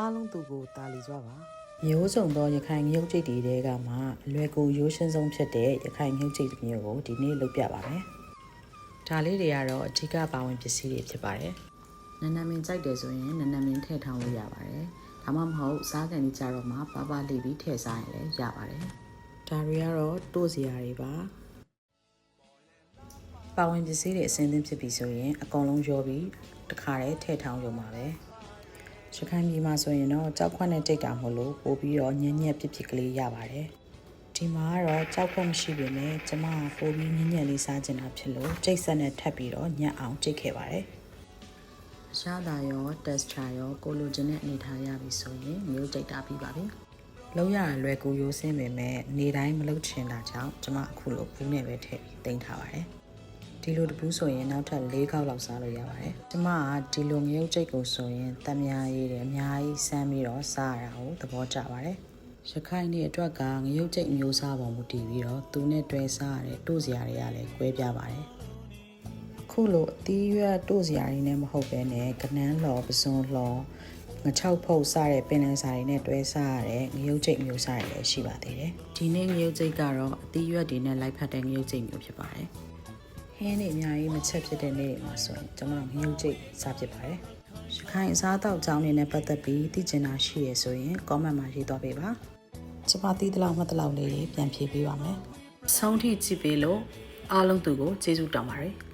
အားလုံးသူကိုတာလီကြွပါမျိုးစုံသောရခိုင်ငရုတ်ကျိတ်တွေတဲကမှအလွယ်ကူရိုးရှင်းဆုံးဖြစ်တဲ့ရခိုင်ငရုတ်ကျိတ်တစ်မျိုးကိုဒီနေ့လုပ်ပြပါမယ်။ဒါလေးတွေကတော့အဓိကပါဝင်ပစ္စည်းတွေဖြစ်ပါတယ်။နန်းနမင်းကြိုက်တယ်ဆိုရင်နန်းနမင်းထည့်ထောင်လို့ရပါတယ်။ဒါမှမဟုတ်စားကန်ကြီးကြတော့မှပါပါလေးပြီးထည့်စားရင်လည်းရပါတယ်။ဒါတွေကတော့တိုးစရာတွေပါ။ပါဝင်ပစ္စည်းတွေအစင်းသင်းဖြစ်ပြီဆိုရင်အကုန်လုံးရောပြီးတခါတည်းထည့်ထောင်ရုံပါပဲ။ ရခိုင်ပြည်မှာဆိုရင်တော့ကြောက်ခွက်နဲ့တိတ်တာမို့လို့ပို့ပြီးတော့ညံ့ညက်ပြစ်ပြစ်ကလေးရပါတယ်။ဒီမှာကတော့ကြောက်ခွက်မရှိပေမဲ့ကျမကပို့ပြီးညံ့ညက်လေးစားချင်တာဖြစ်လို့ကျိတ်ဆက်နဲ့ထပ်ပြီးတော့ညံ့အောင်ကျိတ်ခဲ့ပါတယ်။အရှားသာရော texture ရောကိုလိုချင်တဲ့အနေထားရပြီဆိုရင်မျိုးကျိတ်တာပြီးပါပြီ။လုံးရလွယ်ကူရိုးစင်းပေမဲ့နေတိုင်းမလုပ်ချင်တာကြောင့်ကျမအခုလိုဘူးနဲ့ပဲထည့်ပြီးတင်ထားပါတယ်။ ဒီလိုတပူးဆိုရင်နောက်ထပ်၄ခေါက်လောက်စားလို့ရပါတယ်။ကျမကဒီလိုငရုတ်ကြိတ်ကိုဆိုရင်တမယာရည်တယ်အများကြီးစမ်းပြီးတော့စားရတာကိုသဘောကျပါတယ်။ရခိုင်တွေအတွက်ကငရုတ်ကြိတ်မျိုးစားပုံမူတည်ပြီးတော့သူနဲ့တွဲစားရတဲ့တို့စရာတွေကလည်းကွဲပြားပါတယ်။အခုလိုအသီးရွက်တို့စရာတွေနဲ့မဟုတ်ဘဲနဲ့ကနန်းလော်ပစွန်လော်ငချောက်ဖုတ်စားတဲ့ပင်လယ်စာတွေနဲ့တွဲစားရတဲ့ငရုတ်ကြိတ်မျိုးစားတွေလည်းရှိပါသေးတယ်။ဒီနေ့ငရုတ်ကြိတ်ကတော့အသီးရွက်တွေနဲ့လိုက်ဖက်တဲ့ငရုတ်ကြိတ်မျိုးဖြစ်ပါတယ်။ ဟင်းနေအများကြီးမချက်ဖြစ်တဲ့နေ့တွေမှာဆိုရင်ကျွန်မငရုတ်ကြိတ်စားဖြစ်ပါတယ်။ရခိုင်အစားအသောက်အကြောင်းတွေနဲ့ပတ်သက်ပြီးသိချင်တာရှိရဆိုရင် comment မှာရေးသွားပေးပါ။ကျွန်မသိသလောက်မှတ်သလောက်လေးတွေပြန်ဖြေပေးပါမယ်။ဆုံးထိကြည့်ပေးလို့အားလုံးသူကိုကျေးဇူးတောင်းပါတယ်။